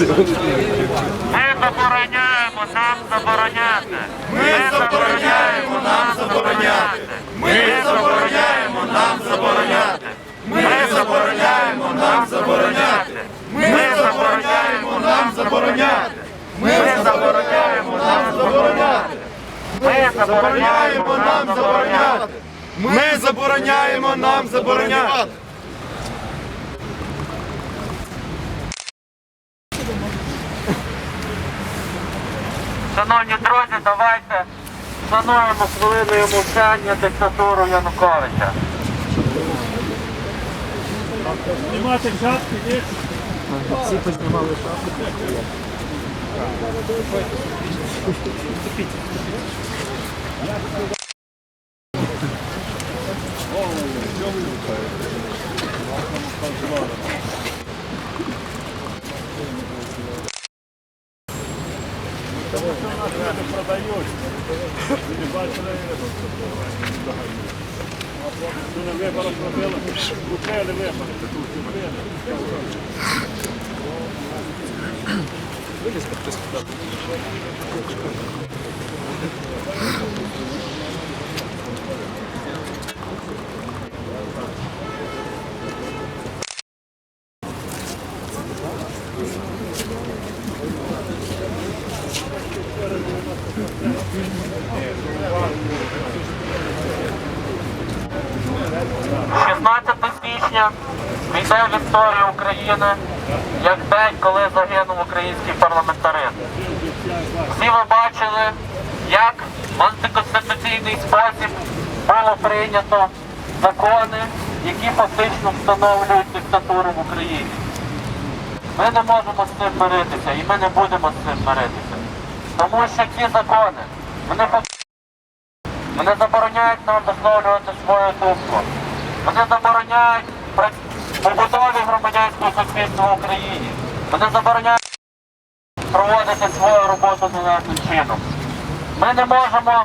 Ми забороняємо нам забороняти. Ми забороняємо нам забороняти. Ми забороняємо нам забороняти. Ми забороняємо нам забороняти. Ми забороняємо нам забороняти. Ми забороняємо нам забороняти. Ми Забороняємо нам забороняти. Ми забороняємо нам забороняти. Шановні друзі, давайте шануємо хвилиною мовчання диктатуру Януковича. Знімати шапки, ні? продають. Ви бачили, що на виборах робили, купили вибори. Купили. – 16 січня війде в історію України як день, коли загинув український парламентаризм. Всі ви бачили, як в антиконституційний спосіб було прийнято закони, які фактично встановлюють диктатуру в Україні. Ми не можемо з цим миритися і ми не будемо з цим миритися. Тому що ці закони, вони вони забороняють нам висловлювати свою думку. Вони забороняють побудові громадянського суспільства в Україні. Вони забороняють проводити свою роботу належним чином. Ми не можемо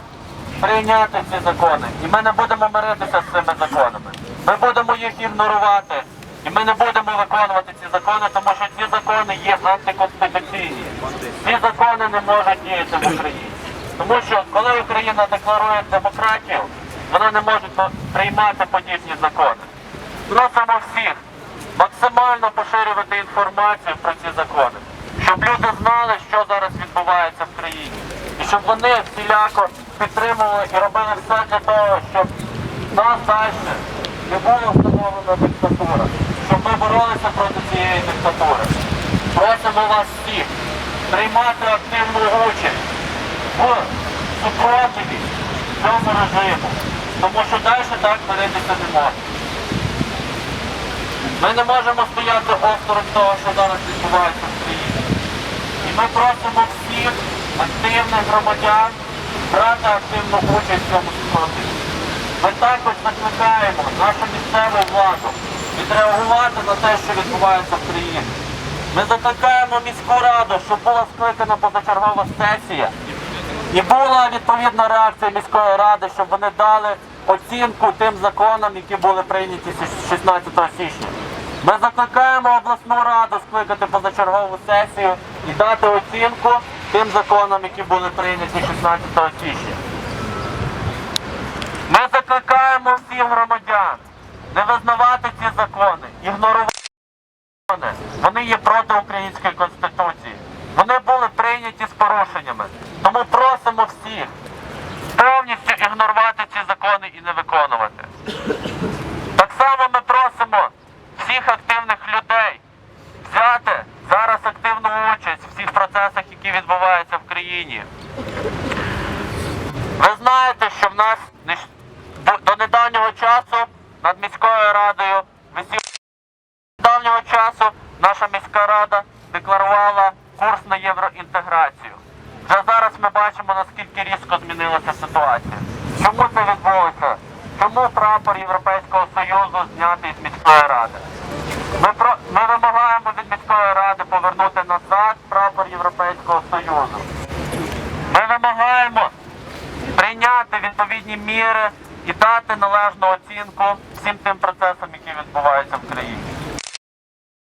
прийняти ці закони. І ми не будемо миритися з цими законами. Ми будемо їх ігнорувати. І ми не будемо виконувати ці закони, тому що ці закони є антиконституційні. Ці закони не можуть діяти в Україні. Тому що коли Україна декларує демократію, вона не може приймати подібні закони. Просимо всіх максимально поширювати інформацію про ці закони, щоб люди знали, що зараз відбувається в країні. І щоб вони всіляко підтримували і робили все для того, щоб нас далі не була встановлена диктатура, щоб ми боролися проти цієї диктатури. Просимо вас всіх приймати активну участь в супротиві цьому режиму, тому що далі так миритися не можна. Ми не можемо стояти осторонь того, що зараз відбувається в країні. І ми просимо всіх активних громадян брати активну участь в цьому супротиві. Ми також закликаємо нашу місцеву владу відреагувати на те, що відбувається в країні. Ми закликаємо міську раду, щоб була скликана позачергова сесія і була відповідна реакція міської ради, щоб вони дали оцінку тим законам, які були прийняті 16 січня. Ми закликаємо обласну раду скликати позачергову сесію і дати оцінку тим законам, які були прийняті 16 січня. Ми закликаємо всіх громадян не визнавати ці закони, ігнорувати закони. Вони є проти української конституції. Вони були прийняті з порушеннями. Тому просимо всіх повністю ігнорувати закони і не виконувати. Так само ми просимо всіх активних людей взяти зараз активну участь в всіх процесах, які відбуваються в країні. Ви знаєте, що в нас до- недавнього часу над міською радою висів до недавнього часу наша міська рада декларувала курс на євроінтеграцію. Вже зараз ми бачимо, наскільки різко змінилася ситуація. Чому це відбулося? Чому прапор Європейського Союзу знятий з міської ради? Ми, про... ми вимагаємо від міської ради повернути назад прапор Європейського Союзу. Ми вимагаємо прийняти відповідні міри і дати належну оцінку всім тим